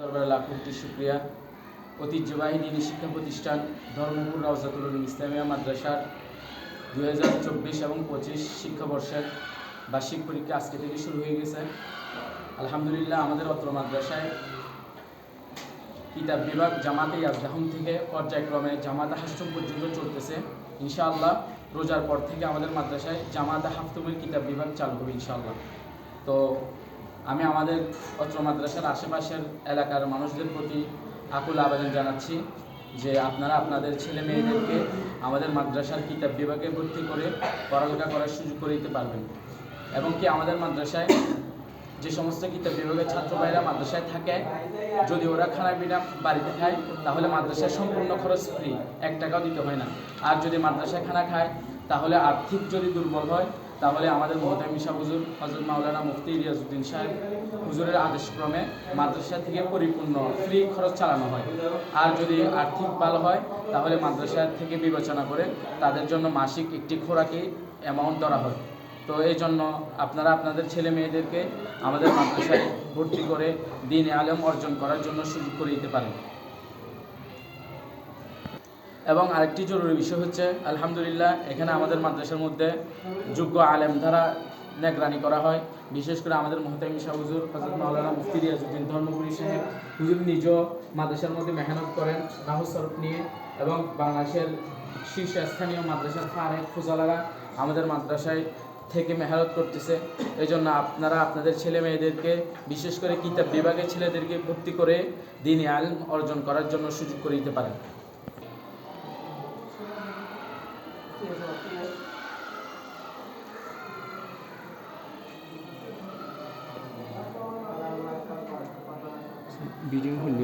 দরবারে ঐতিহ্যবাহী দিনী শিক্ষা প্রতিষ্ঠান ধর্মপুর রাউজাতুল ইসলামিয়া মাদ্রাসার দুই হাজার চব্বিশ এবং পঁচিশ শিক্ষাবর্ষের বার্ষিক পরীক্ষা আজকে থেকে শুরু হয়ে গেছে। আলহামদুলিল্লাহ আমাদের অত্র মাদ্রাসায় কিতাব বিভাগ জামাতে ইয়াজদাহম থেকে পর্যায়ক্রমে জামাতে হাস্টম পর্যন্ত চলতেছে। ইনশাআল্লাহ রোজার পর থেকে আমাদের মাদ্রাসায় জামাতে হাফতুমের কিতাব বিভাগ চালু হবে ইনশাআল্লাহ। তো আমি আমাদের অত্র মাদ্রাসার আশেপাশের এলাকার মানুষদের প্রতি আকুল আবেদন জানাচ্ছি যে আপনারা আপনাদের ছেলে মেয়েদেরকে আমাদের মাদ্রাসার কিতাব বিভাগে ভর্তি করে পড়ালেখা করার সুযোগ করে দিতে পারবেন। এবং কি আমাদের মাদ্রাসায় যে সমস্ত কিতাব বিভাগের ছাত্র ভাইরা মাদ্রাসায় থাকে, যদি ওরা খানা পিনা বাড়িতে খায়, তাহলে মাদ্রাসায় সম্পূর্ণ খরচ ফ্রি এক টাকাও দিতে হয় না। আর যদি মাদ্রাসায় খানা খায়, তাহলে আর্থিক যদি দুর্বল হয় তাহলে আমাদের মহতামিম শাহ হুজুর হজরত মাওলানা মুফতি রিয়াজউদ্দিন সাহেব হুজুরের আদেশক্রমে মাদ্রাসা থেকে পরিপূর্ণ ফ্রি খরচ চালানো হয়। আর যদি আর্থিক ভালো হয়, তাহলে মাদ্রাসা থেকে বিবেচনা করে তাদের জন্য মাসিক একটি খোরাকি অ্যামাউন্ট ধরা হয়। তো এই জন্য আপনারা আপনাদের ছেলে মেয়েদেরকে আমাদের মাদ্রাসায় ভর্তি করে দিন আলম অর্জন করার জন্য সুযোগ করে দিতে পারেন। এবং আরেকটি জরুরি বিষয় হচ্ছে, আলহামদুলিল্লাহ, এখানে আমাদের মাদ্রাসার মধ্যে যোগ্য আলেম দ্বারা নেগরানি করা হয়। বিশেষ করে আমাদের মোহতামিম শাহ হুজুর হজরত মাওলানা মুফতি রিয়াজুদ্দিন ধর্মপুরী সাহেব, হুজুর নিজেও মাদ্রাসার মধ্যে মেহনত করেন নাহু সরফ নিয়ে এবং বাংলাদেশের শীর্ষস্থানীয় মাদ্রাসার ফারেক ফুজালারা আমাদের মাদ্রাসায় থেকে মেহনত করতেছে। এই জন্য আপনারা আপনাদের ছেলে মেয়েদেরকে, বিশেষ করে কিতাব বিভাগের ছেলেদেরকে ভর্তি করে দিনই আলম অর্জন করার জন্য সুযোগ করে দিতে পারেন। ভিডিও হলে